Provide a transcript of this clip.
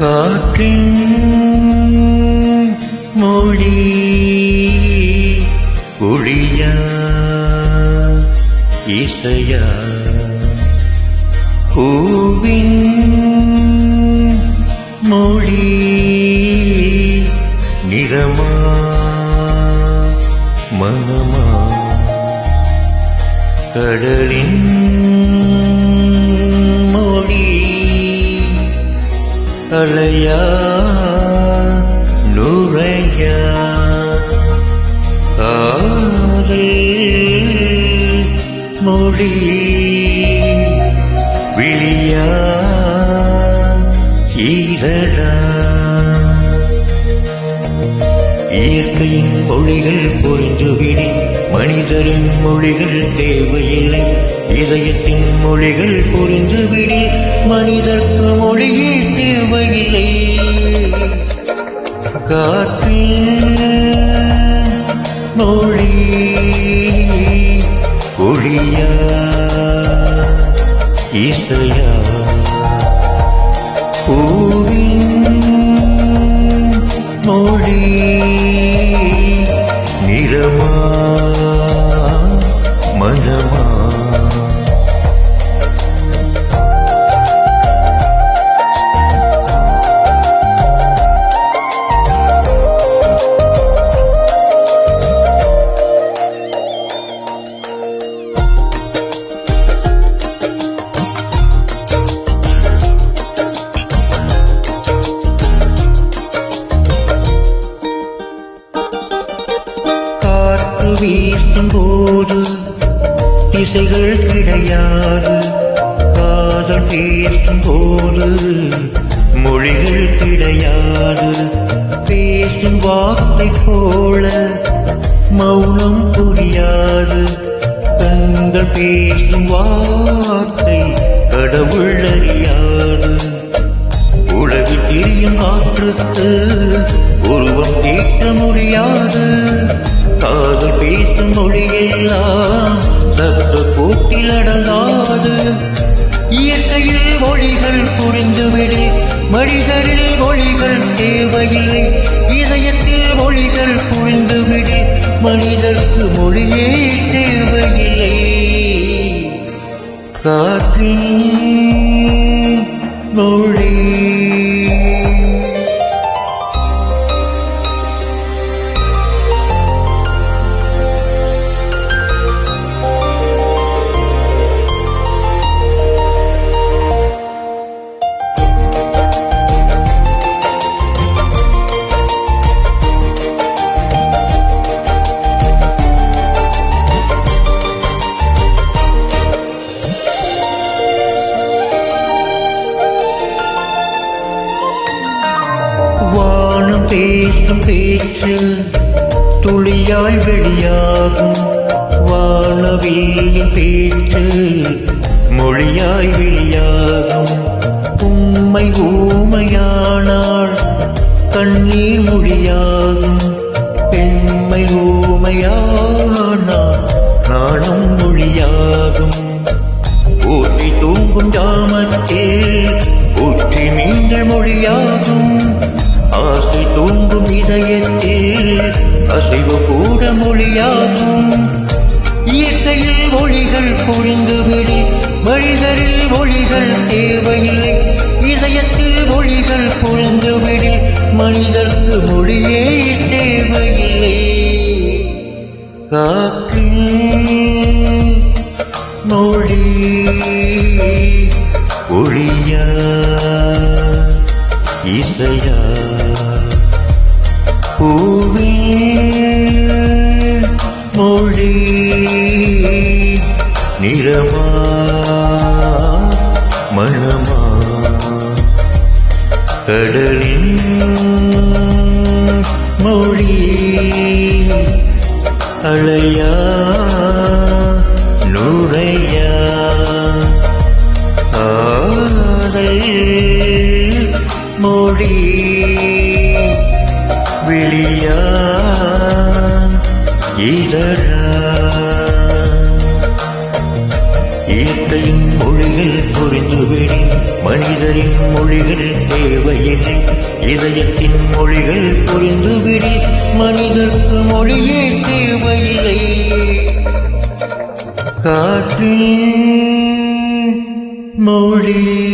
കാറ്റിൻ മൊഴി ഒഴിയ ഇസയാ பூவின் மொழி நிறமா மனமா கடலின் மொழி அலையா நுரையா காலே மொழி. விழியா ஈரடா இயற்கையின் மொழிகள் புரிந்துவிடி மனிதரின் மொழிகள் தேவையில்லை. இதயத்தின் மொழிகள் புரிந்துவிடி மனிதர்க்கு மொழியே தேவையில்லை. காற்றில் மொழி ஒழியா இசையா பூவின் மொழி வீசும் போது திசைகள் கிடையாது. காதல் பேசும் போது மொழிகள் கிடையாது. பேசும் வார்த்தை போல மௌனம் புரியாது. தங்கள் பேசும் வார்த்தை கடவுள் அறியாது. நடந்தாது. இயற்கையில் மொழிகள் புரிந்துவிடு. மனிதரில் மொழிகள் தேவையில்லை. இதயத்தில் மொழிகள் புரிந்துவிடு. மனிதர்க்கு மொழியே தேவையில்லை. காற்றின் துளியாய் வெளியாகும் வானவியின் பேச்சு. மொழியாய் வெளியாகும் உம்மை ஊமையானால் கண்ணீர் மொழியாகும் பெண்மை ஊமையானால் நாணம் மொழியாகும். ஊற்றி தூங்கும் ஜாமத்தில் ஊற்றி நீங்கள் மொழியாகும். ஆசை தூங்கும் இதயத்தில் அறிவு கூட மொழியாகும். இயற்கையில் மொழிகள் புரிந்துவிடு மனிதரில் மொழிகள் தேவையில்லை. இதயத்தில் மொழிகள் புரிந்துவிடு மனிதர்க்கு மொழியே தேவையில்லை. காற்றில் மொழி ஒளியா இசையா பூவே மொழி நிறமா மனமா கடலின் மொழி அழையா நுரையா காதல் மொழி. விழியா இதழா. இயற்கையின் மொழிகள் புரிந்துவிடி மனிதரின் மொழிகள் தேவையில்லை. இதயத்தின் மொழிகள் புரிந்துவிடி மனிதர்க்கு மொழியே தேவையில்லை. காற்றின் மொழி.